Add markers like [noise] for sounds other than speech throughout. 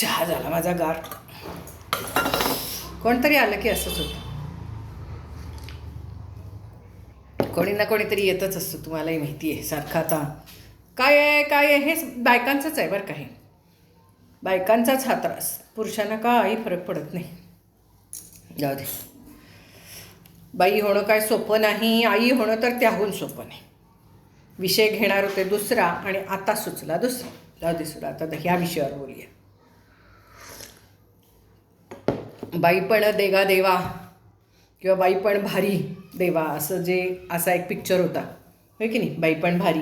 चहा झाला माझा गार कोणतरी आलं की असंच होतं. कोणी ना कोणीतरी येतच असतं तुम्हालाही माहिती आहे सारखाचा आता. काय आहे काय आहे हेच बायकांचंच आहे बरं काही बायकांचाच हा त्रास. पुरुषांना काही फरक पडत नाही. जाऊ दे. बाई होणं काय सोपं नाही आई होणं तर त्याहून सोपं नाही. विषय घेणार होते दुसरा आणि आता सुचला दुसरा. जाऊ दे सुद्धा आता ह्या विषयावर बोलूया. बाईपण देगा देवा किंवा बाई पण भारी देवा असं जे असा एक पिक्चर होता. होय की नाही? बाई पण भारी.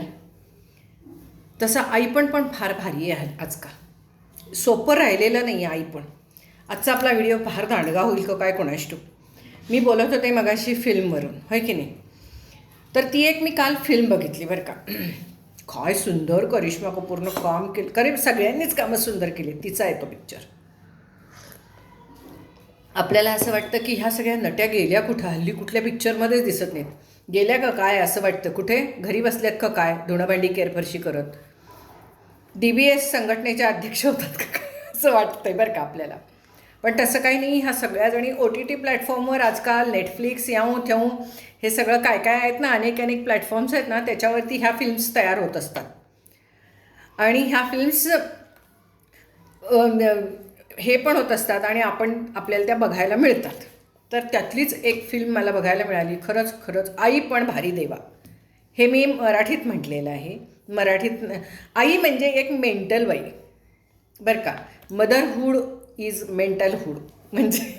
तसं आई पण पण फार भारी आहे आजकाल. सोपं राहिलेलं नाही आहे आई पण आजचा आपला व्हिडिओ फार दांडगा होईल का काय कोणाष्ट मी बोलत होते मगाशी फिल्मवरून. होय की नाही? तर ती एक मी काल फिल्म बघितली बरं का. [clears throat] काय सुंदर करिश्मा कपूरनं काम केलं. करे सगळ्यांनीच कामं सुंदर केली. तिचा आहे तो पिक्चर आपल्याला असं वाटतं की ह्या सगळ्या नट्या गेल्या कुठं? हल्ली कुठल्या पिक्चरमध्येच दिसत नाहीत. गेल्या का काय असं वाटतं? कुठे? घरी बसल्यात का काय? धुणंभांडी केरफरशी करत. डी बी एस संघटनेच्या अध्यक्ष होतात का काय? [laughs] असं वाटतंय बरं का आपल्याला. पण तसं काही नाही. ह्या सगळ्याजणी ओ टी टी प्लॅटफॉर्मवर आजकाल नेटफ्लिक्स याऊ थ्याऊ हे सगळं काय काय आहेत ना? अनेक अनेक प्लॅटफॉर्म्स आहेत ना? त्याच्यावरती ह्या फिल्म्स तयार होत असतात. आणि ह्या फिल्म्स हे पण होत असतात आणि आपण आपल्याला त्या बघायला मिळतात. तर त्यातलीच एक फिल्म मला बघायला मिळाली खरंच खरंच आई पण भारी देवा. हे मी मराठीत म्हटलेलं आहे. मराठीत आई म्हणजे एक मेंटल बाई. बरं का मदरहूड इज मेंटलहूड म्हणजे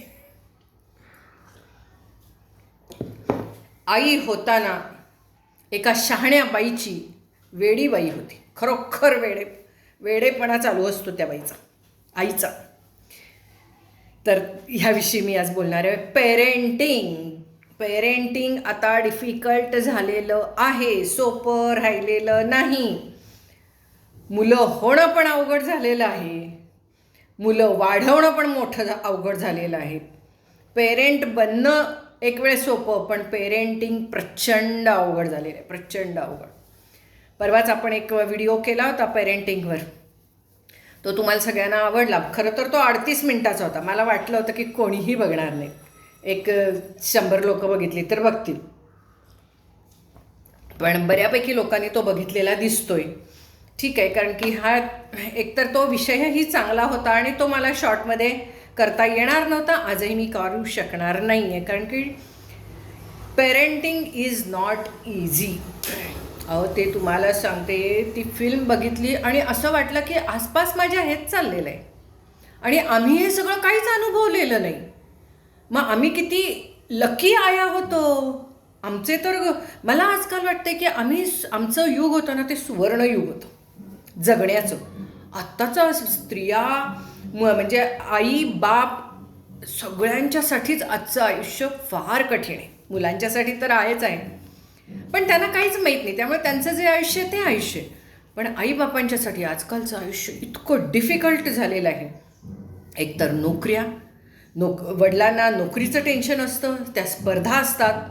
आई होताना एका शहाण्या बाईची वेडी बाई होती. खरोखर वेडे वेडेपणा चालू असतो त्या बाईचा आईचा. तर ह्याविषयी मी आज बोलणार आहे. पेरेंटिंग पेरेंटिंग आता डिफिकल्ट झालेलं आहे. सोपं राहिलेलं नाही. मुलं होणं पण अवघड झालेलं आहे. मुलं वाढवणं पण मोठं झा- अवघड झालेलं आहे. पेरेंट बनणं एक वेळ सोपं पण पेरेंटिंग प्रचंड अवघड झालेलं आहे. प्रचंड अवघड. परवाच आपण एक व्हिडिओ केला होता पेरेंटिंगवर तो तुम्हाला सगळ्यांना आवडला. खरं तर तो अडतीस मिनिटाचा होता. मला वाटलं होतं की कोणीही बघणार नाही. एक शंभर लोक बघितली तर बघतील. पण बऱ्यापैकी लोकांनी तो बघितलेला दिसतोय. ठीक आहे कारण की हा एकतर तो विषयही चांगला होता आणि तो मला शॉर्टमध्ये करता येणार नव्हता. आजही मी करू शकणार नाही आहे कारण की पेरेंटिंग इज नॉट इझी अहो ते तुम्हाला सांगते ती फिल्म बघितली आणि असं वाटलं की आसपास माझ्या हेच चाललेलं आहे. आणि आम्ही हे सगळं काहीच अनुभवलेलं नाही. मग आम्ही किती लकी आया होतो. आमचे तर मला आजकाल वाटते की आम्ही आमचं युग होतं ना ते सुवर्ण युग होतं. जगण्याचं. आत्ताचं स्त्रिया म्हणजे आई बाप सगळ्यांच्यासाठीच आजचं आयुष्य फार कठीण आहे. मुलांच्यासाठी तर आहेच आहे. पण त्यांना काहीच माहीत नाही. त्यामुळे त्यांचं जे आयुष्य ते आयुष्य आहे. पण आईबापांच्यासाठी आजकालचं आयुष्य इतकं डिफिकल्ट झालेलं आहे. एकतर नोकऱ्या नोक वडिलांना नोकरीचं टेन्शन असतं त्या स्पर्धा असतात.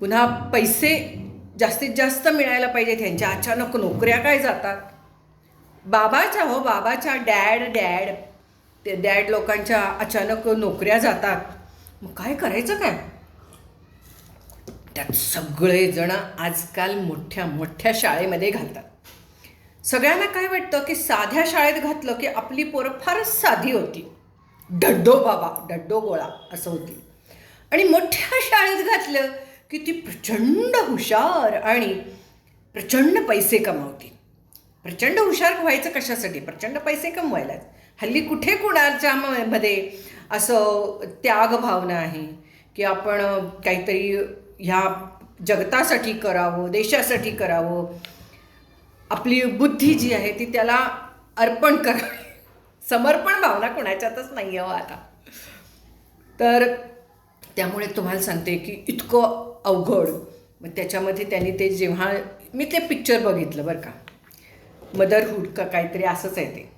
पुन्हा पैसे जास्तीत जास्त मिळायला पाहिजेत. ह्यांच्या अचानक नोकऱ्या काय जातात? बाबाच्या हो बाबाच्या डॅड डॅड ते डॅड लोकांच्या अचानक नोकऱ्या जातात. मग काय करायचं काय? त्यात सगळेजण आजकाल मोठ्या मोठ्या शाळेमध्ये घालतात. सगळ्यांना काय वाटतं की साध्या शाळेत घातलं की आपली पोरं फारच साधी होती? डड्डो बाबा डड्डो गोळा असं होती. आणि मोठ्या शाळेत घातलं की ती प्रचंड हुशार आणि प्रचंड पैसे कमावती. प्रचंड हुशार व्हायचं कशासाठी? प्रचंड पैसे कमवायलाच. हल्ली कुठे कुणाच्या मध्ये असं त्याग भावना आहे की आपण काहीतरी ह्या जगतासाठी करावं देशासाठी करावं. आपली बुद्धी जी आहे ती त्याला अर्पण करावी. समर्पण भावना कोणाच्यातच नाही आहे हो आता. तर त्यामुळे तुम्हाला सांगते की इतकं अवघड. मग त्याच्यामध्ये त्यांनी ते जेव्हा मी ते पिक्चर बघितलं बरं का. मदरहूड का काहीतरी असंच आहे ते.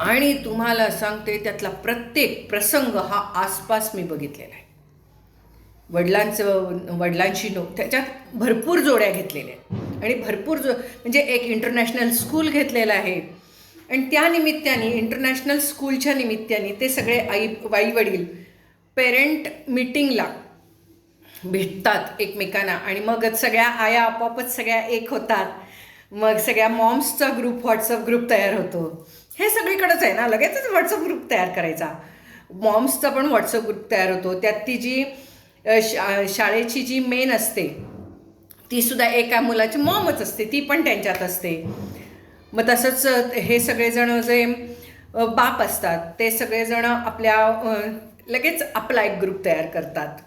आणि तुम्हाला सांगते त्यातला प्रत्येक प्रसंग हा आसपास मी बघितलेला आहे. वडिलांचं वडिलांशी नो त्याच्यात भरपूर जोड्या घेतलेल्या आहेत. आणि भरपूर जो म्हणजे एक इंटरनॅशनल स्कूल घेतलेलं आहे. आणि त्या निमित्ताने इंटरनॅशनल स्कूलच्या निमित्ताने ते सगळे आई आई वडील पेरेंट मीटिंगला भेटतात एकमेकांना. आणि मग सगळ्या आया आपोआपच सगळ्या एक होतात. मग सगळ्या मॉम्सचा ग्रुप व्हॉट्सअप ग्रुप तयार होतो. हे सगळीकडंच आहे ना? लगेचच व्हॉट्सअप ग्रुप तयार करायचा. मॉम्सचा पण व्हॉट्सअप ग्रुप तयार होतो. त्यात ती जी शा शाळेची जी मेन असते ती सुद्धा एका मुलाची मॉमच असते ती पण त्यांच्यात असते. मग तसंच हे सगळेजण जे बाप असतात ते सगळेजण आपल्या लगेच आपला एक ग्रुप तयार करतात.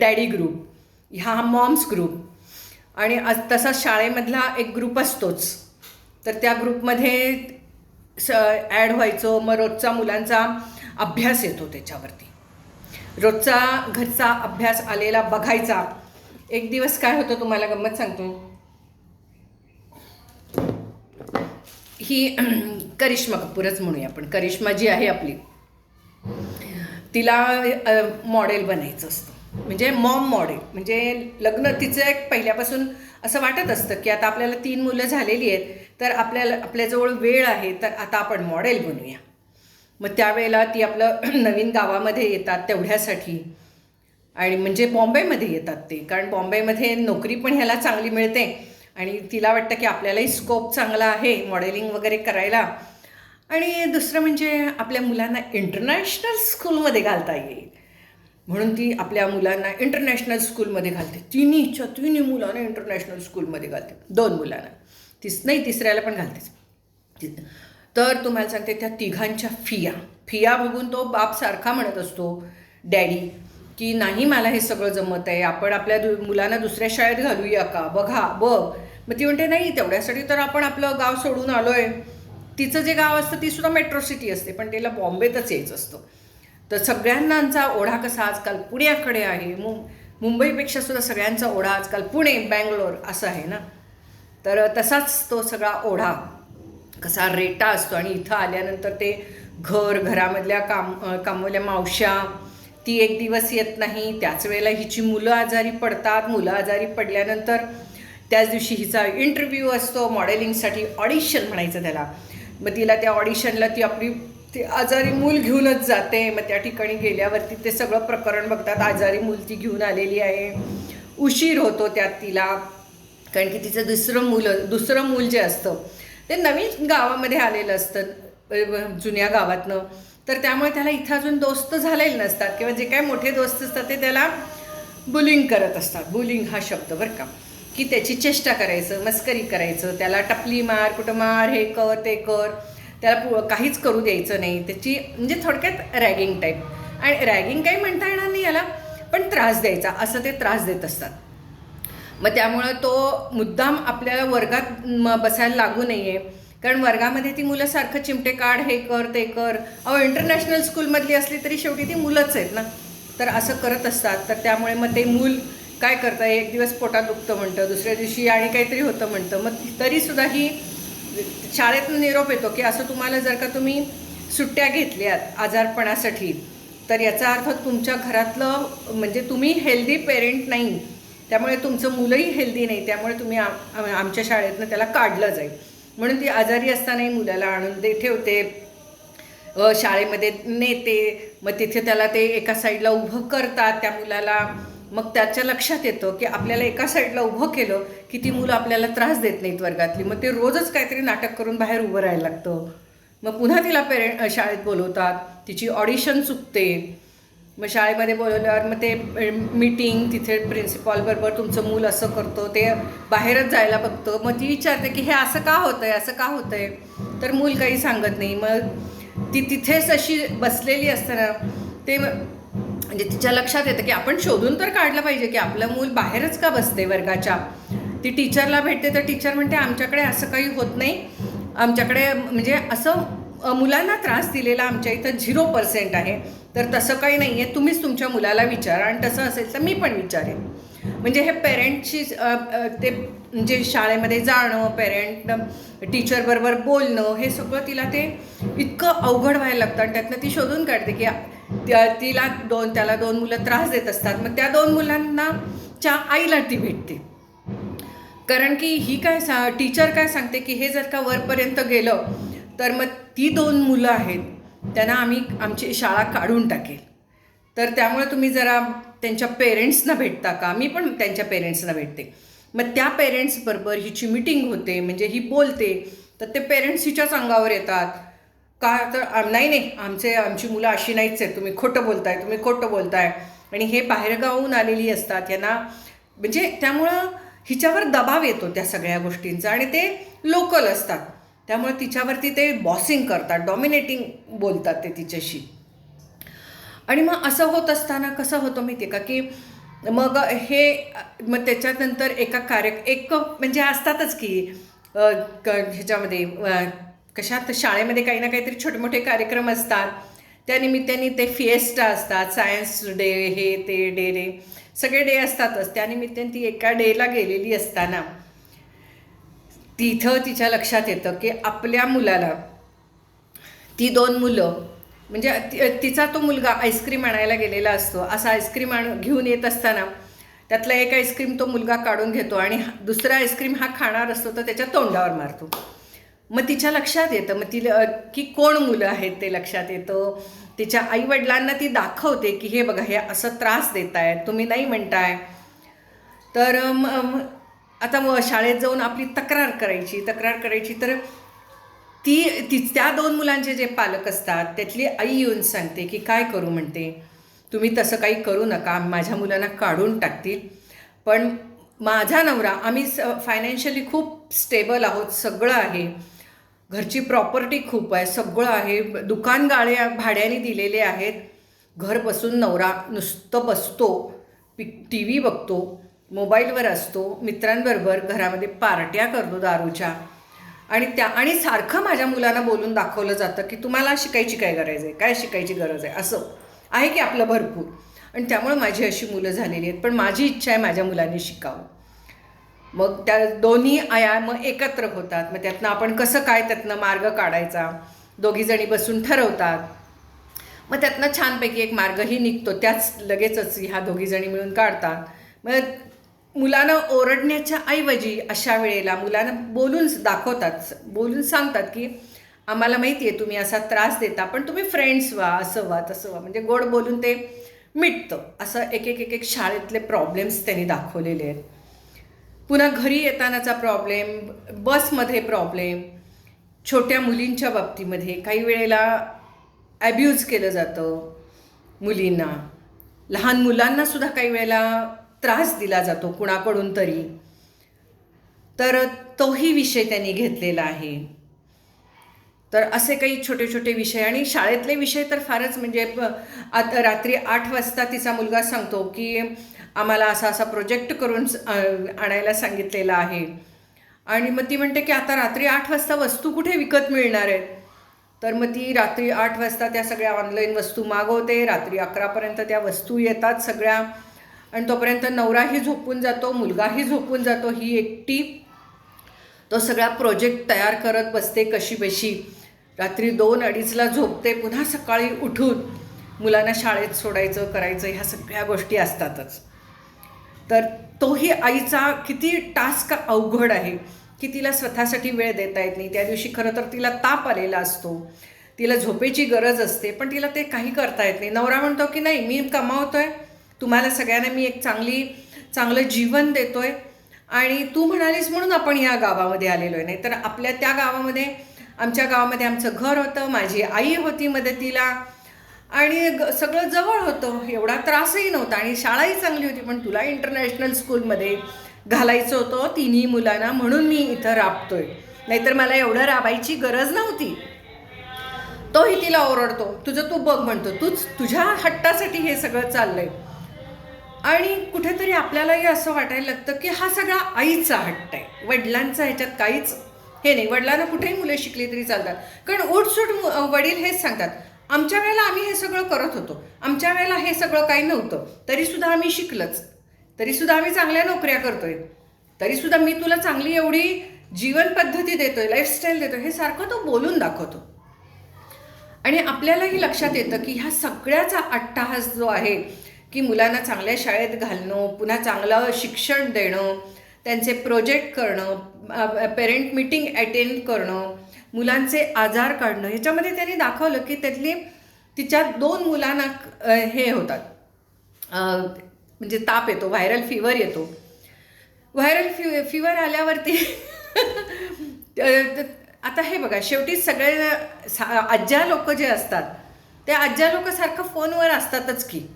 डॅडी ग्रुप ह्या मॉम्स ग्रुप आणि तसा शाळेमधला एक ग्रुप असतोच. तर त्या ग्रुपमध्ये स ॲड व्हायचो मग रोजचा मुलांचा अभ्यास येतो त्याच्यावरती. रोजचा घरचा अभ्यास आलेला बघायचा. एक दिवस काय होतं तुम्हाला गंमत सांगतो. ही [clears throat] करिश्मा कपूरच म्हणूया आपण. करिश्मा जी आहे आपली तिला मॉडेल बनायचं असतं. म्हणजे मॉम मॉडेल. म्हणजे लग्न तिचं एक पहिल्यापासून असं वाटत असतं की आता आपल्याला तीन मुलं झालेली आहेत तर आपल्याला आपल्याजवळ वेळ आहे तर आता आपण मॉडेल बनूया. मग त्यावेळेला ती आपलं [clears throat] नवीन गावामध्ये येतात तेवढ्यासाठी. आणि म्हणजे बॉम्बेमध्ये येतात ते. कारण बॉम्बेमध्ये नोकरी पण ह्याला चांगली मिळते. आणि तिला वाटतं की आपल्यालाही स्कोप चांगला आहे मॉडेलिंग वगैरे करायला. आणि दुसरं म्हणजे आपल्या मुलांना इंटरनॅशनल स्कूलमध्ये घालता येईल. म्हणून ती आपल्या मुलांना इंटरनॅशनल स्कूलमध्ये घालते. तिन्हीच्या तिन्ही मुलांना इंटरनॅशनल स्कूलमध्ये घालते. दोन मुलांना. तिस नाही तिसऱ्याला पण घालतेच. तिथं तर तुम्हाला सांगते त्या तिघांच्या फिया. फिया बघून तो बाप सारखा म्हणत असतो डॅडी की नाही मला हे सगळं जमत आहे आपण आपल्या दु मुलांना दुसऱ्या शाळेत घालूया का? बघा बघ. मग ती म्हणते नाही तेवढ्यासाठी तर आपण आपलं गाव सोडून आलो आहे तिचं जे गाव असतं ती सुद्धा मेट्रो सिटी असते पण तिला बॉम्बेतच यायचं असतं. तर सगळ्यांनाचा ओढा कसा आजकाल पुण्याकडे आहे मु मुंबईपेक्षा सुद्धा सगळ्यांचा ओढा आजकाल पुणे बँगलोर असं आहे ना? तर तसाच तो सगळा ओढा. कसा रेटा असतो आणि इथं आल्यानंतर ते घर घरामधल्या काम कामवल्या मावश्या ती एक दिवस येत नाही. त्याच वेळेला हिची मुलं आजारी पडतात. मुलं आजारी पडल्यानंतर त्याच दिवशी हिचा इंटरव्ह्यू असतो. मॉडेलिंगसाठी ऑडिशन म्हणायचं त्याला. मग तिला त्या ऑडिशनला ती आपली ती आजारी मूल घेऊनच जाते. मग त्या ठिकाणी गेल्यावरती ते सगळं प्रकरण बघतात. आजारी मूल ती घेऊन आलेली आहे. उशीर होतो त्यात तिला. कारण की तिचं दुसरं मुलं दुसरं मूल जे असतं ते नवीन गावामध्ये आलेलं असतं जुन्या गावातनं. तर त्यामुळे त्याला इथं अजून दोस्त झालेले नसतात किंवा जे काय मोठे दोस्त असतात ते त्याला बुलिंग करत असतात. बुलिंग हा शब्द बरं का. की त्याची चेष्टा करायचं मस्करी करायचं त्याला टपली मार कुठं मार हे कर ते कर. त्याला पु काहीच करू द्यायचं नाही. त्याची म्हणजे थोडक्यात रॅगिंग टाईप आणि रॅगिंग काही म्हणता येणार नाही याला पण त्रास द्यायचा. असं ते त्रास देत असतात. मग त्यामुळं तो मुद्दाम आपल्याला वर्गात म बसायला लागू नाही आहे कारण वर्गामध्ये ती मुलं सारखं चिमटे काढ हे कर ते कर. अहो इंटरनॅशनल स्कूलमधली असली तरी शेवटी ती मुलंच आहेत ना. तर असं करत असतात. तर त्यामुळे मग ते मूल काय करतं एक दिवस पोटात दुखतं म्हणतं दुसऱ्या दिवशी आणि काहीतरी होतं म्हणतं. मग तरीसुद्धा ही शाळेतून निरोप येतो की असं तुम्हाला जर का तुम्ही सुट्ट्या घेतल्यात आजारपणासाठी तर याचा अर्थ तुमच्या घरातलं म्हणजे तुम्ही हेल्दी पेरेंट नाही. त्यामुळे तुमचं मुलंही हेल्दी नाही त्यामुळे तुम्ही आम आमच्या शाळेतनं त्याला काढलं जाईल. म्हणून ती आजारी असतानाही मुलाला आणून दे ठेवते. शाळेमध्ये नेते मग तिथे त्याला ते एका साईडला उभं करतात त्या मुलाला. मग त्याच्या लक्षात येतं की आपल्याला एका साईडला उभं केलं की ती मुलं आपल्याला त्रास देत नाहीत वर्गातली. मग ते रोजच काहीतरी नाटक करून बाहेर उभं राहायला लागतं. मग पुन्हा तिला पेरेंट शाळेत बोलवतात. तिची ऑडिशन चुकते. मग शाळेमध्ये बोलवल्यावर मग ते मीटिंग तिथे प्रिन्सिपॉलबरोबर तुमचं मूल असं करतो ते बाहेरच जायला बघतं. मग ती विचारते की हे असं का होतं आहे असं का होतं आहे तर मूल काही सांगत नाही. मग ती तिथेच अशी बसलेली असताना ते म्हणजे तिच्या लक्षात येतं की आपण शोधून तर काढलं पाहिजे की आपलं मूल बाहेरच का बसते वर्गाच्या? ती टीचरला भेटते तर टीचर म्हणते आमच्याकडे असं काही होत नाही. आमच्याकडे म्हणजे असं मुलांना त्रास दिलेला आमच्या इथं झिरो पर्सेंट आहे. तर तसं काही नाही आहे तुम्हीच तुमच्या मुलाला विचारा आणि तसं असेल तर मी पण विचारेन. म्हणजे हे पेरेंट्सची ते म्हणजे शाळेमध्ये जाणं पेरेंट टीचरबरोबर बोलणं हे सगळं तिला ते इतकं अवघड व्हायला लागतं आणि त्यातनं ती शोधून काढते की त्या- तिला दोन त्याला दोन मुलं त्रास देत असतात. मग त्या दोन मुलांना च्या आईला ती भेटते. कारण की ही काय सा टीचर काय सांगते की हे जर का वरपर्यंत गेलं तर मग ती दोन मुलं आहेत. त्यांना आम्ही आमची शाळा काढून टाकेल. तर त्यामुळे तुम्ही जरा त्यांच्या पेरेंट्सना भेटता का? मी पण त्यांच्या पेरेंट्सना भेटते. मग त्या पेरेंट्सबरोबर हिची मिटिंग होते म्हणजे ही बोलते तर ते पेरेंट्स हिच्याच अंगावर येतात. का तर नाही नाही आमचे आमची मुलं अशी नाहीच आहेत. तुम्ही खोटं बोलताय तुम्ही खोटं बोलताय. आणि हे बाहेरगावून आलेली असतात यांना म्हणजे त्यामुळं हिच्यावर दबाव येतो त्या सगळ्या गोष्टींचा. आणि ते लोकल असतात. त्यामुळे तिच्यावरती ते बॉसिंग करतात डॉमिनेटिंग बोलतात ते तिच्याशी. आणि मग असं होत असताना कसं होतं माहिती आहे का की मग हे मग त्याच्यानंतर एका कार्य एक म्हणजे असतातच की क- ह्याच्यामध्ये कशात शाळेमध्ये काही ना काहीतरी छोटे मोठे कार्यक्रम असतात. त्यानिमित्ताने ते फिएस्टा असतात सायन्स डे हे ते डे डे सगळे डे असतातच. त्यानिमित्ताने ती एका डेला गेलेली असताना तिथं तिच्या लक्षात येतं की आपल्या मुलाला ती दोन मुलं म्हणजे ति- तिचा तो मुलगा आईस्क्रीम आणायला गेलेला असतो असा आईस्क्रीम आण घेऊन येत असताना त्यातला एक आईस्क्रीम तो मुलगा काढून घेतो आणि हा- दुसरा आईस्क्रीम हा खाणार असतो तर त्याच्या तोंडावर मारतो. मग तिच्या लक्षात येतं मग तिला की कोण मुलं आहेत ते लक्षात येतं? तिच्या आईवडिलांना ती दाखवते की हे बघा हे असं त्रास देत आहेत तुम्ही नाही म्हणताय. तर आता मग शाळेत जाऊन आपली तक्रार करायची तक्रार करायची तर ती ती त्या दोन मुलांचे जे पालक असतात त्यातली आई येऊन सांगते की काय करू? म्हणते. तुम्ही तसं काही करू नका माझ्या मुलांना काढून टाकतील. पण माझा नवरा आम्ही स फायनान्शियली खूप स्टेबल आहोत सगळं आहे. घरची प्रॉपर्टी खूप आहे सगळं आहे. दुकान गाड्या भाड्याने दिलेले आहेत. घर बसून नवरा नुसतं बसतो पि टी व्ही बघतो. मोबाईलवर असतो मित्रांबरोबर घरामध्ये पार्ट्या करतो दारूच्या. आणि त्या आणि सारखं माझ्या मुलांना बोलून दाखवलं जातं की तुम्हाला शिकायची काय गरज आहे? काय शिकायची गरज आहे? असं. आहे की आपलं भरपूर. आणि त्यामुळे माझी अशी मुलं झालेली आहेत. पण माझी इच्छा आहे माझ्या मुलांनी शिकावं. मग त्या दोन्ही आया मग एकत्र होतात. मग त्यातनं आपण कसं काय त्यातनं मार्ग काढायचा? दोघीजणी बसून ठरवतात. मग त्यातनं छानपैकी एक मार्गही निघतो. त्याच लगेचच ह्या दोघीजणी मिळून काढतात. मग मुलांना ओरडण्याच्या ऐवजी अशा वेळेला मुलांना बोलून दाखवतात बोलून सांगतात की आम्हाला माहिती आहे तुम्ही असा त्रास देता पण तुम्ही फ्रेंड्स व्हा असं व्हा तसं व्हा. म्हणजे गोड बोलून ते मिटतं. असं एक एक एक एक शाळेतले प्रॉब्लेम्स त्यांनी दाखवलेले आहेत. पुन्हा घरी येतानाचा प्रॉब्लेम बसमध्ये प्रॉब्लेम छोट्या मुलींच्या बाबतीमध्ये काही वेळेला ॲब्यूज केलं जातं मुलींना. लहान मुलांनासुद्धा काही वेळेला त्रास दिला जातो कुणाकडून तरी. तर तोही विषय त्यांनी घेतलेला आहे. तर असे काही छोटे छोटे विषय आणि शाळेतले विषय तर फारच म्हणजे आता रात्री आठ वाजता तिचा मुलगा सांगतो की आम्हाला असा असा प्रोजेक्ट करून आणायला सांगितलेला आहे. आणि मग ती म्हणते की आता रात्री आठ वाजता वस्तू कुठे विकत मिळणार आहेत? तर मग ती रात्री आठ वाजता त्या सगळ्या ऑनलाईन वस्तू मागवते रात्री अकरापर्यंत त्या वस्तू येतात सगळ्या. आणि तोपर्यंत नवराही झोपून जातो मुलगाही झोपून जातो ही एकटी तो सगळा प्रोजेक्ट तयार करत बसते कशी बशी. रात्री दोन अडीचला झोपते पुन्हा सकाळी उठून मुलांना शाळेत सोडायचं करायचं ह्या सगळ्या गोष्टी असतातच. तर तोही आईचा किती टास्क अवघड आहे. की तिला स्वतःसाठी वेळ देता येत नाही. त्या दिवशी खरं तर तिला ताप आलेला असतो. तिला झोपेची गरज असते पण तिला ते काही करता येत नाही. नवरा म्हणतो की नाही मी कमावतोय तुम्हाला सगळ्यांना मी एक चांगली चांगलं जीवन देतोय. आणि तू म्हणालीस म्हणून आपण या गावामध्ये आलेलो आहे नाही तर आपल्या त्या गावामध्ये आमच्या गावामध्ये आमचं घर होतं माझी आई होती मदतीला. आणि ग- सगळं जवळ होतं. एवढा त्रासही नव्हता. आणि शाळाही चांगली होती पण तुला इंटरनॅशनल स्कूलमध्ये घालायचं होतं तिन्ही मुलांना म्हणून मी इथं राबतोय. नाहीतर मला एवढं राबायची गरज नव्हती. तोही तिला ओरडतो. तुझं तू बघ म्हणतो. तूच तुझ्या हट्टासाठी हे सगळं चाललंय. आणि कुठेतरी आपल्यालाही असं वाटायला लागतं की हा सगळा आईचा हट्ट आहे. वडिलांचा ह्याच्यात काहीच हे नाही. वडिलांना कुठेही मुलं शिकली तरी चालतात. कारण उठसूट वडील हेच सांगतात आमच्या वेळेला आम्ही हे सगळं करत होतो. आमच्या वेळेला हे सगळं काही नव्हतं. तरीसुद्धा आम्ही शिकलंच. तरीसुद्धा आम्ही चांगल्या नोकऱ्या करतोय. तरीसुद्धा मी तुला चांगली एवढी जीवन पद्धती देतोय लाईफस्टाईल देतोय. हे सारखं तो बोलून दाखवतो. आणि आपल्यालाही लक्षात येतं की ह्या सगळ्याचा अट्टाहास जो आहे की मुलांना चांगल्या शाळेत घालणं पुन्हा चांगलं शिक्षण देणं त्यांचे प्रोजेक्ट करणं पेरेंट मिटिंग अटेंड करणं मुलांचे आजार काढणं ह्याच्यामध्ये त्यांनी दाखवलं की त्यातली तिच्या दोन मुलांना हे होतात. म्हणजे ताप येतो व्हायरल फीवर येतो. व्हायरल फि फीवर आल्यावरती [laughs] आता हे बघा शेवटी सगळे सा- आज्या लोक जे असतात त्या आज्या लोक सारखं फोनवर असतातच की.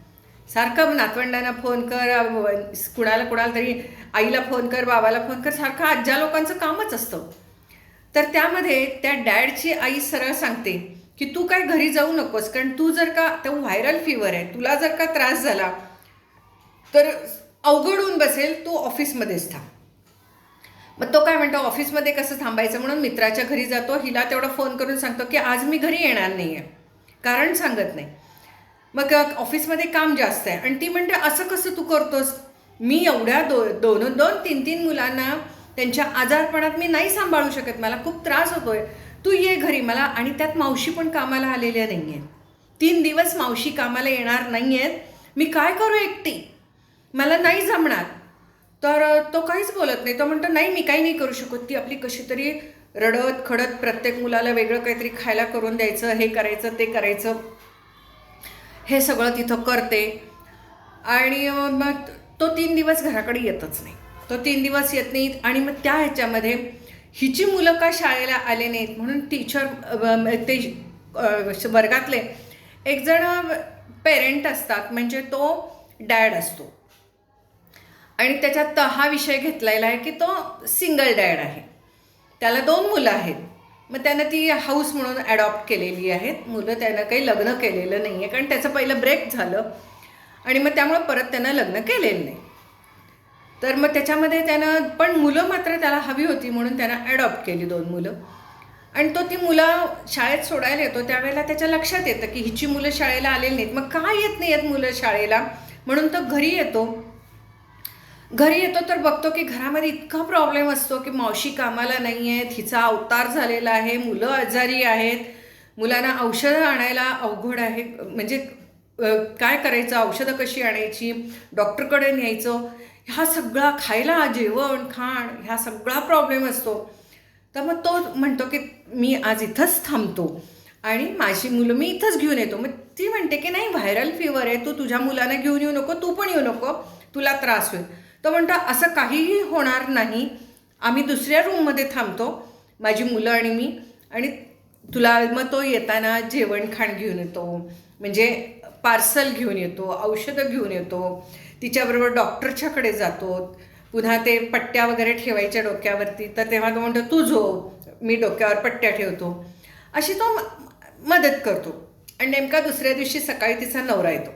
सारखं नातवंडांना फोन कर कुणाला कुणाला तरी आईला फोन कर बाबाला फोन कर सारखं आज्या लोकांचं कामच असतं. तर त्यामध्ये त्या डॅडची आई सरळ सांगते की तू काय घरी जाऊ नकोस कारण तू जर का तो व्हायरल फीवर आहे तुला जर का त्रास झाला तर अवघड होऊन बसेल तू ऑफिसमध्येच थांब. मग तो काय म्हणतो ऑफिसमध्ये कसं थांबायचं? म्हणून मित्राच्या घरी जातो हिला तेवढा फोन करून सांगतो की आज मी घरी येणार नाही आहे कारण सांगत नाही. मग ऑफिसमध्ये काम जास्त आहे. आणि ती म्हणते असं कसं तू करतोस? मी एवढ्या दो दोन दोन तीन तीन मुलांना त्यांच्या आजारपणात मी नाही सांभाळू शकत. मला खूप त्रास होतोय. तू ये घरी मला. आणि त्यात मावशी पण कामाला आलेल्या नाही आहेत तीन दिवस मावशी कामाला येणार नाही आहेत मी काय करू एकटी? मला नाही जमणार. तर तो काहीच बोलत नाही. तो म्हणतो नाही मी काही नाही करू शकत. ती आपली कशी तरी रडत खडत प्रत्येक मुलाला वेगळं काहीतरी खायला करून द्यायचं हे करायचं ते करायचं. हे सगळं तिथं करते. आणि मग तो तीन दिवस घराकडे येतच नाही. तो तीन दिवस येत नाहीत आणि मग त्या ह्याच्यामध्ये हिची मुलं का शाळेला आले नाहीत म्हणून टीचर ते वर्गातले एक जण पेरेंट असतात. म्हणजे तो डॅड असतो. आणि त्याच्यात हा विषय घेतलेला आहे की तो सिंगल डॅड आहे. त्याला दोन मुलं आहेत. मग त्यानं ती हाऊस म्हणून ॲडॉप्ट केलेली आहेत. मुलं त्यानं काही लग्न केलेलं नाही आहे कारण त्याचं पहिलं ब्रेक झालं. आणि मग त्यामुळं परत त्यांना लग्न केलेलं नाही. तर मग त्याच्यामध्ये त्यानं पण मुलं मात्र त्याला हवी होती म्हणून त्यानं ॲडॉप्ट केली दोन मुलं. आणि तो ती मुलं शाळेत सोडायला येतो. त्यावेळेला त्याच्या लक्षात येतं की हिची मुलं शाळेला आलेली नाहीत. मग का येत नाही आहेत मुलं शाळेला? म्हणून तो घरी येतो. घरी येतो तर बघतो की घरामध्ये इतका प्रॉब्लेम असतो की मावशी कामाला नाही आहेत हिचा अवतार झालेला आहे मुलं आजारी आहेत मुलांना औषधं आणायला अवघड आहे. म्हणजे काय करायचं? औषधं कशी आणायची? डॉक्टरकडे न्यायचं? ह्या सगळा खायला जेवण खाण ह्या सगळा प्रॉब्लेम असतो. तर मग तो म्हणतो की मी आज इथंच थांबतो आणि माझी मुलं मी इथंच घेऊन येतो. मग ती म्हणते की नाही व्हायरल फीवर आहे. तू तुझ्या मुलांना घेऊन येऊ नको तू पण येऊ नको. तुला त्रास होईल. तो म्हणतो असं काहीही होणार नाही. आम्ही दुसऱ्या रूममध्ये थांबतो माझी मुलं आणि मी. आणि तुला मग तो येताना जेवण खाण घेऊन येतो. म्हणजे पार्सल घेऊन येतो औषधं घेऊन येतो. तिच्याबरोबर डॉक्टरच्याकडे जातो. पुन्हा ते पट्ट्या वगैरे ठेवायच्या डोक्यावरती. तर तेव्हा तो म्हणतो तू झोप मी डोक्यावर पट्ट्या ठेवतो. अशी तो म- मदत करतो. आणि नेमका दुसऱ्या दिवशी सकाळी तिचा नवरा येतो.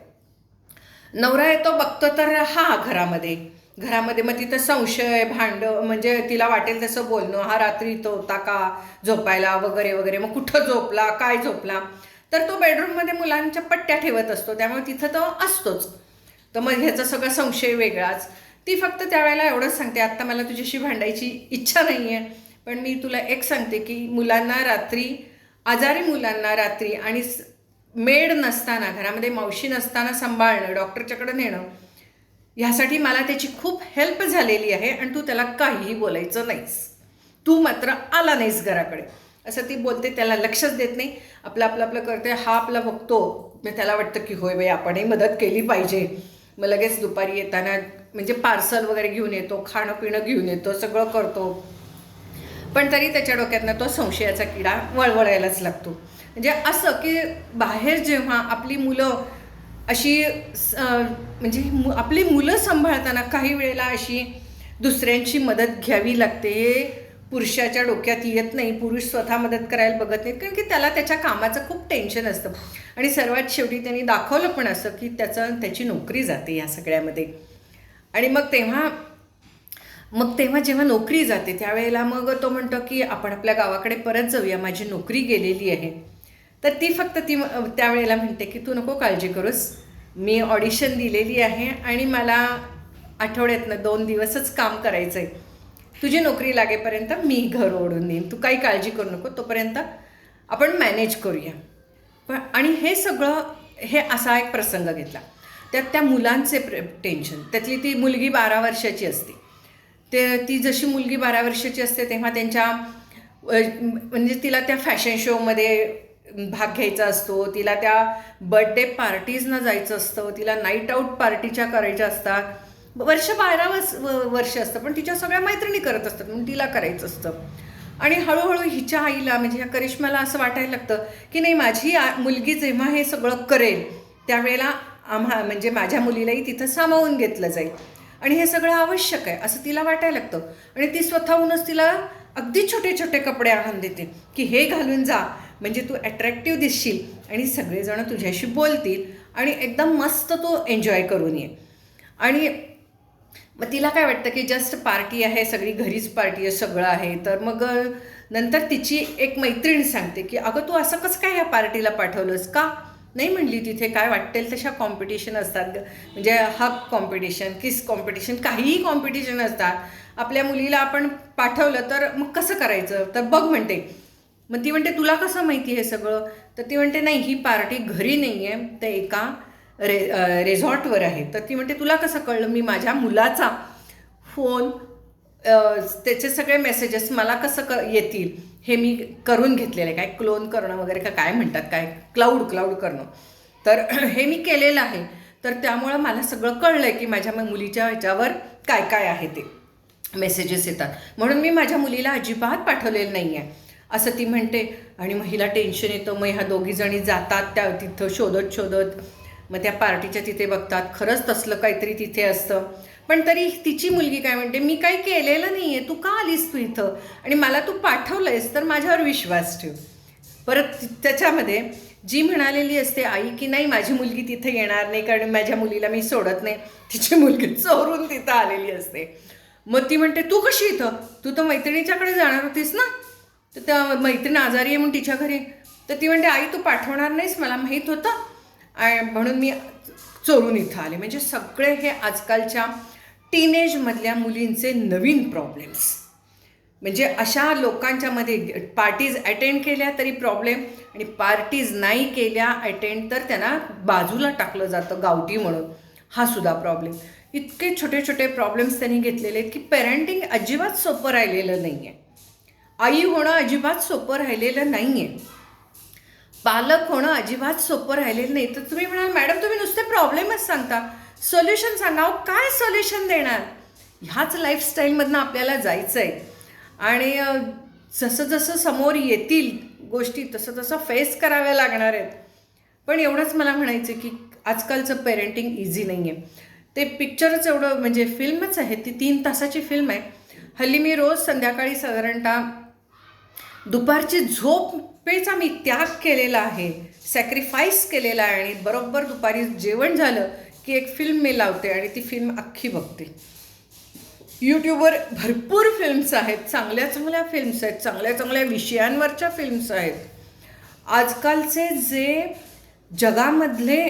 नवरा येतो बघतो तर हा घरामध्ये. घरामध्ये मग तिथं संशय भांड म्हणजे तिला वाटेल तसं बोलणं हा रात्री इथं होता का झोपायला वगैरे वगैरे मग कुठं झोपला काय झोपला? तर तो बेडरूममध्ये मुलांच्या पट्ट्या ठेवत असतो त्यामुळे तिथं तो असतोच. तर मग ह्याचा सगळा संशय वेगळाच. ती फक्त त्यावेळेला एवढंच सांगते आत्ता मला तुझ्याशी भांडायची इच्छा नाही आहे पण मी तुला एक सांगते की मुलांना रात्री आजारी मुलांना रात्री आणि मेड नसताना घरामध्ये मावशी नसताना सांभाळणं डॉक्टरच्याकडे नेणं ह्यासाठी मला त्याची खूप हेल्प झालेली आहे आणि तू त्याला काहीही बोलायचं नाहीस. तू मात्र आला नाहीस घराकडे. असं ती बोलते त्याला लक्षच देत नाही. आपलं आपलं आपलं करते हा आपला बघतो. मग त्याला वाटतं की होय बाई आपणही मदत केली पाहिजे. मग लगेच दुपारी येताना म्हणजे पार्सल वगैरे घेऊन येतो खाणं पिणं घेऊन येतो सगळं करतो. पण तरी त्याच्या डोक्यातनं तो संशयाचा किडा वळवळायलाच लागतो. म्हणजे असं की बाहेर जेव्हा आपली मुलं अशी स- म्हणजे मु आपली मुलं सांभाळताना काही वेळेला अशी दुसऱ्यांची मदत घ्यावी लागते. हे पुरुषाच्या डोक्यात येत नाही. पुरुष स्वतः मदत करायला बघत नाहीत. कारण की त्याला त्याच्या कामाचं खूप टेन्शन असतं. आणि सर्वात शेवटी त्यांनी दाखवलं पण असं की त्याचं त्याची नोकरी जाते या सगळ्यामध्ये. आणि मग तेव्हा मग तेव्हा जेव्हा नोकरी जाते त्यावेळेला मग तो म्हणतो की आपण आपल्या गावाकडे परत जाऊया. माझी नोकरी गेलेली आहे. तर ती फक्त ती त्यावेळेला म्हणते की तू नको काळजी करूस. मी ऑडिशन दिलेली आहे आणि मला आठवड्यातनं दोन दिवसच काम करायचं आहे तुझी नोकरी लागेपर्यंत मी घर ओढून देईन तू काही काळजी करू नको. तोपर्यंत आपण मॅनेज करूया. पण आणि हे सगळं हे असा एक प्रसंग घेतला. त्यात त्या मुलांचे प्रे टेन्शन त्यातली ती मुलगी बारा वर्षाची असते. ते ती जशी मुलगी बारा वर्षाची असते तेव्हा त्यांच्या म्हणजे तिला त्या फॅशन शोमध्ये भाग घ्यायचा असतो तिला त्या बर्थडे पार्टीजना जायचं असतं तिला नाईट आऊट पार्टीच्या करायच्या असतात. वर्ष बारा वर्ष वर्ष असतं पण तिच्या सगळ्या मैत्रिणी करत असतात म्हणून तिला करायचं असतं. आणि हळूहळू हिच्या आईला म्हणजे ह्या करिश्माला असं वाटायला लागतं की नाही माझी आ मुलगी जेव्हा हे सगळं करेल त्यावेळेला आम्हा म्हणजे माझ्या मुलीलाही तिथं सामावून घेतलं जाईल. आणि हे सगळं आवश्यक आहे असं तिला वाटायला लागतं. आणि ती स्वतःहूनच तिला अगदी छोटे छोटे कपडे आणून देते की हे घालून जा म्हणजे तू ॲट्रॅक्टिव्ह दिसशील आणि सगळेजणं तुझ्याशी बोलतील आणि एकदम मस्त तू एन्जॉय करून ये. आणि मग तिला काय वाटतं की जस्ट पार्टी आहे सगळी घरीच पार्टी आहे सगळं आहे तर मग नंतर तिची एक मैत्रीण सांगते की अगं तू असं कसं काय ह्या पार्टीला पाठवलंस का? नाही म्हणली तिथे काय वाटेल तशा कॉम्पिटिशन असतात म्हणजे हक कॉम्पिटिशन किस कॉम्पिटिशन काहीही कॉम्पिटिशन असतात. आपल्या मुलीला आपण पाठवलं तर मग कसं करायचं? तर बघ म्हणते मग ती म्हणते तुला कसं माहिती हे सगळं? तर ती म्हणते नाही ही पार्टी घरी नाही आहे तर एका रे रेझॉर्टवर आहे. तर ती म्हणते तुला कसं कळलं? मी माझ्या मुलाचा फोन त्याचे सगळे मेसेजेस मला कसं क येतील? हे मी करून घेतलेलं. आहे काय क्लोन करणं वगैरे का काय म्हणतात? काय क्लाऊड क्लाऊड करणं. तर [clears throat] हे मी केलेलं आहे. तर त्यामुळं मला सगळं कळलं आहे की माझ्या मुलीच्या ह्याच्यावर काय काय आहे ते. मेसेजेस येतात. म्हणून मी माझ्या मुलीला अजिबात पाठवलेलं नाही आहे असं ती म्हणते. आणि मग हिला टेन्शन येतं. मग ह्या दोघीजणी जातात त्या तिथं शोधत शोधत. मग त्या पार्टीच्या तिथे बघतात. खरंच तसलं काहीतरी तिथे असतं. पण तरी तिची मुलगी काय म्हणते मी काही केलेलं नाही आहे तू का आलीस तू इथं? आणि मला तू पाठवलं आहेस तर माझ्यावर विश्वास ठेव. परत त्याच्यामध्ये जी म्हणालेली असते आई की नाही माझी मुलगी तिथे येणार नाही कारण माझ्या मुलीला मी सोडत नाही. तिची मुलगी चोरून तिथं आलेली असते. मग ती म्हणते तू कशी इथं? तू तर मैत्रिणीच्याकडे जाणार होतीस ना? तर त्या मैत्रीण आजारी आहे म्हणून तिच्या घरी. तर ती म्हणते आई तू पाठवणार नाहीस मला माहीत होतं. म्हणून मी चोरून इथं आले. म्हणजे सगळे हे आजकालच्या टीनेजमधल्या मुलींचे नवीन प्रॉब्लेम्स म्हणजे अशा लोकांच्यामध्ये पार्टीज अटेंड केल्या तरी प्रॉब्लेम आणि पार्टीज नाही केल्या अटेंड तर त्यांना बाजूला टाकलं जातं गावठी म्हणून. हा सुद्धा प्रॉब्लेम इतके छोटे छोटे प्रॉब्लेम्स त्यांनी घेतलेले आहेत की पेरेंटिंग अजिबात सोपं राहिलेलं नाही आहे आई होणं अजिबात सोपं राहिलेलं नाही आहे पालक होणं अजिबात सोपं राहिलेलं नाही. तर तुम्ही म्हणाल मॅडम तुम्ही नुसते प्रॉब्लेमच सांगता. सोल्युशन सांगा काय सोल्युशन देणार? ह्याच लाईफस्टाईलमधनं आपल्याला जायचं आहे आणि जसं जसं समोर येतील गोष्टी तसं तसं फेस कराव्या लागणार आहेत. पण एवढंच मला म्हणायचं की आजकालचं पेरेंटिंग इझी नाही आहे ते पिक्चरच एवढं म्हणजे फिल्मच आहे. ती तीन तासाची फिल्म आहे. हल्ली मी रोज संध्याकाळी साधारणतः दुपारची झोपेचा मी त्याग केलेला आहे सॅक्रिफाईस केलेला आहे आणि बरोबर दुपारी जेवण झालं की एक फिल्म मी लावते आणि ती फिल्म अख्खी बघते. यूट्यूबवर भरपूर फिल्म्स आहेत चांगल्या चांगल्या फिल्म्स आहेत चांगल्या चांगल्या विषयांवरच्या फिल्म्स आहेत. आजकालचे जे जगामधले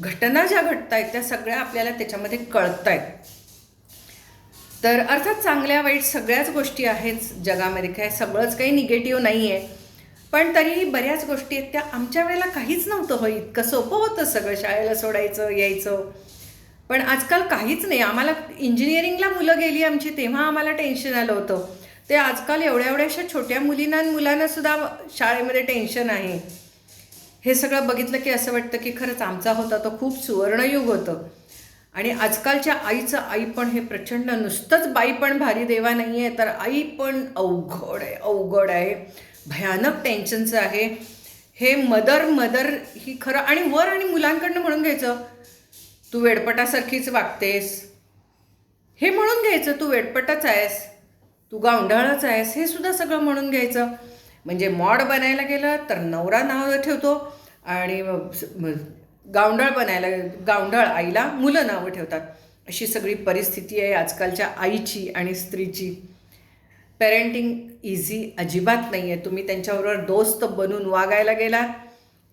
घटना ज्या घडत आहेत त्या सगळ्या आपल्याला त्याच्यामध्ये कळत आहेत तर अर्थात चांगल्या वाईट सगळ्याच गोष्टी आहेत जगामध्ये. काय सगळंच काही निगेटिव्ह नाही आहे पण तरीही बऱ्याच गोष्टी आहेत त्या आमच्या वेळेला काहीच नव्हतं हो इतकं सोपं होतं सगळं शाळेला सोडायचं यायचं. पण आजकाल काहीच नाही. आम्हाला इंजिनिअरिंगला मुलं गेली आमची तेव्हा आम्हाला टेन्शन आलं होतं. ते आजकाल एवढ्या एवढ्याशा छोट्या मुलींना आणि शाळेमध्ये टेन्शन आहे. हे सगळं बघितलं की असं वाटतं की खरंच आमचा होता तो खूप सुवर्णयुग होतं. आणि आजकालच्या आईचं आई पण हे प्रचंड नुसतंच बाई पण भारी देवा नाही आहे तर आई पण अवघड आहे अवघड आहे. भयानक टेन्शनचं आहे. हे मदर मदर ही खरं आणि वर आणि मुलांकडनं म्हणून घ्यायचं. तू वेडपटासारखीच वागतेस. हे म्हणून घ्यायचं तू वेडपटच आहेस. तू गावंढाळच आहेस. हे सुद्धा सगळं म्हणून घ्यायचं. म्हणजे मॉड बनायला गेलं तर नवरा नाव ठेवतो आणि स- गावंढळ बनायला गावंढळ आईला मुलं नावं ठेवतात. अशी सगळी परिस्थिती आहे आजकालच्या आईची आणि स्त्रीची. पेरेंटिंग इझी अजिबात नाही आहे तुम्ही त्यांच्याबरोबर दोस्त बनून वागायला गेला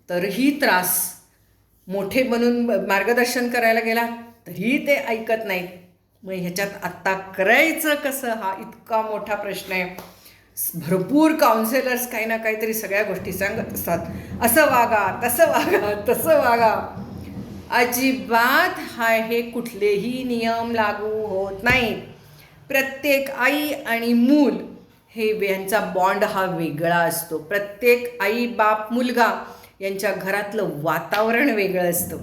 तरीही त्रास. मोठे बनून मार्गदर्शन करायला गेला तरीही ते ऐकत नाहीत मग ह्याच्यात आत्ता करायचं कसं? हा इतका मोठा प्रश्न आहे. भरपूर काउन्सिलर्स काही ना काहीतरी सगळ्या गोष्टी सांगत असतात असं वागा तसं वागा तसं वागा. अजिबात हा हे कुठलेही नियम लागू होत नाहीत प्रत्येक आई आणि मूल हे यांचा बॉन्ड हा वेगळा असतो. प्रत्येक आई बाप मुलगा यांच्या घरातलं वातावरण वेगळं असतं.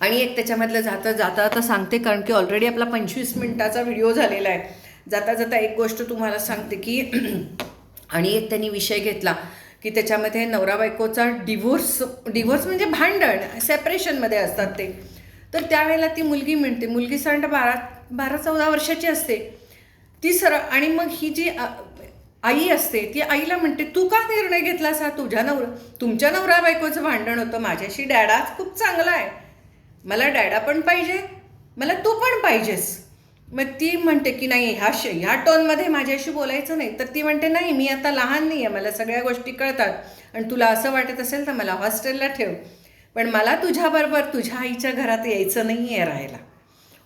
आणि एक त्याच्यामधलं जाता जाता आता सांगते कारण की ऑलरेडी आपला पंचवीस मिनिटाचा व्हिडिओ झालेला आहे. जाता जाता एक गोष्ट तुम्हाला सांगते की [clears throat] आणि एक त्यांनी विषय घेतला की त्याच्यामध्ये नवरा बायकोचा डिव्होर्स डिव्होर्स म्हणजे भांडण सेपरेशनमध्ये असतात ते. तर त्यावेळेला ती मुलगी म्हणते मुलगी साधारण बारा बारा चौदा वर्षाची असते. ती सरळ आणि मग ही जी आई असते ती आईला म्हणते तू का निर्णय घेतलास हा तुझ्या नवरा तुमच्या नवरा बायकोचं भांडण होतं माझ्याशी डॅडाच खूप चांगला आहे. मला डॅडा पण पाहिजे मला तू पण पाहिजेस. मग ती म्हणते की नाही ह्या श ह्या टोनमध्ये माझ्याशी बोलायचं नाही. तर ती म्हणते नाही मी आता लहान नाही आहे मला सगळ्या गोष्टी कळतात. आणि तुला असं वाटत असेल तर मला हॉस्टेलला ठेव. पण मला तुझ्याबरोबर तुझ्या आईच्या घरात यायचं नाही आहे राहायला.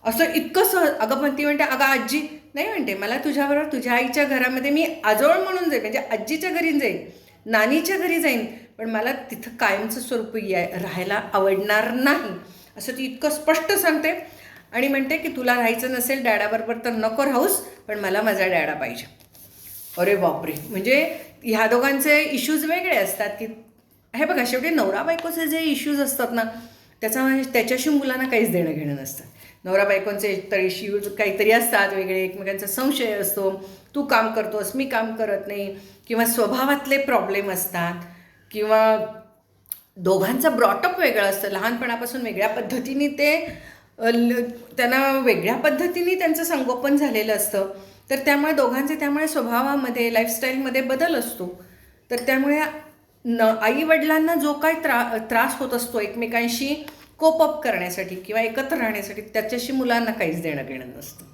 असं इतकं सहज अगं पण ती म्हणते अगं आजी नाही म्हणते मला तुझ्याबरोबर तुझ्या आईच्या घरामध्ये मी आजोळ म्हणून जाईन म्हणजे आजीच्या घरी जाईन नानीच्या घरी जाईन पण मला तिथं कायमचं स्वरूप या राहायला आवडणार नाही. असं ती इतकं स्पष्ट सांगते. आणि म्हणते की तुला राहायचं नसेल डॅडाबरोबर तर नको राहूस पण मला माझा डॅडा पाहिजे. अरे बापरे. म्हणजे ह्या दोघांचे इश्यूज वेगळे असतात की हे बघा शेवटी नवरा बायकोचे जे इश्यूज असतात ना त्याचा त्याच्याशी मुलांना काहीच देणं घेणं नसतं. नवरा बायकोंचे तर इश्यूज काहीतरी असतात वेगळे एकमेकांचा संशय असतो. तू काम करतोस मी काम करत नाही. किंवा स्वभावातले प्रॉब्लेम असतात. किंवा दोघांचं ब्रॉटअप वेगळं असतं. लहानपणापासून वेगळ्या पद्धतीने ते त्यांना वेगळ्या पद्धतीने त्यांचं संगोपन झालेलं असतं. तर त्यामुळे दोघांचे त्यामुळे स्वभावामध्ये लाईफस्टाईलमध्ये बदल असतो. तर त्यामुळे न आईवडिलांना जो काय त्रा त्रास होत असतो एकमेकांशी कोप अप करण्यासाठी किंवा एकत्र राहण्यासाठी त्याच्याशी मुलांना काहीच देणं घेणं नसतं.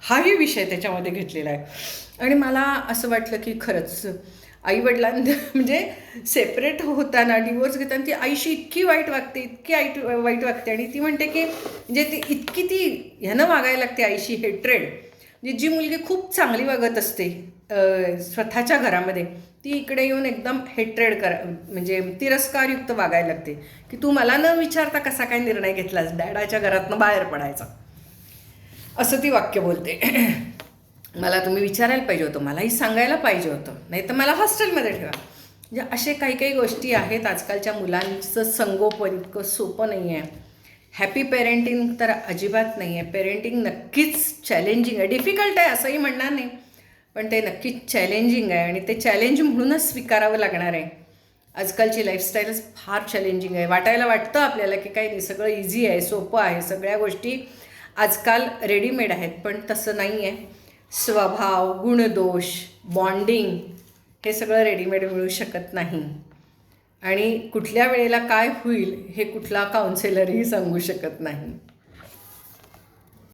हाही विषय त्याच्यामध्ये घेतलेला आहे. आणि मला असं वाटलं की खरंच आईवडिलांना [laughs] म्हणजे सेपरेट होताना डिवोर्स घेताना ती आईशी इतकी वाईट वागते इतकी आईट वाईट वागते. आणि ती म्हणते की म्हणजे ती इतकी ती ह्यानं वागायला लागते आईशी हेट्रेड म्हणजे जी मुलगी खूप चांगली वागत असते स्वतःच्या घरामध्ये ती इकडे येऊन एकदम हेट्रेड करा म्हणजे तिरस्कारयुक्त वागायला लागते. की तू मला न विचारता कसा काय निर्णय घेतलास? डॅडाच्या घरातनं बाहेर पडायचा. असं ती वाक्य बोलते. [clears throat] मला तुम्ही विचारायला पाहिजे होतं मलाही सांगायला पाहिजे होतं. नाही तर मला हॉस्टेलमध्ये ठेवा. म्हणजे असे काही काही गोष्टी आहेत आजकालच्या मुलांचं संगोपन इतकं सोपं नाही आहे. हॅपी पेरेंटिंग तर अजिबात नाही आहे. पेरेंटिंग नक्कीच चॅलेंजिंग आहे. डिफिकल्ट आहे असंही म्हणणार नाही. पण ते नक्कीच चॅलेंजिंग आहे आणि ते चॅलेंज म्हणूनच स्वीकारावं लागणार आहे. आजकालची लाईफस्टाईलच फार चॅलेंजिंग आहे. वाटायला वाटतं आपल्याला की काही नाही सगळं इझी आहे सोपं आहे. सगळ्या गोष्टी आजकाल रेडीमेड आहेत पण तसं नाही आहे. स्वभाव गुणदोष बॉन्डिंग हे सगळं रेडीमेड मिळू शकत नाही. आणि कुठल्या वेळेला काय होईल हे कुठला काउन्सिलरही सांगू शकत नाही.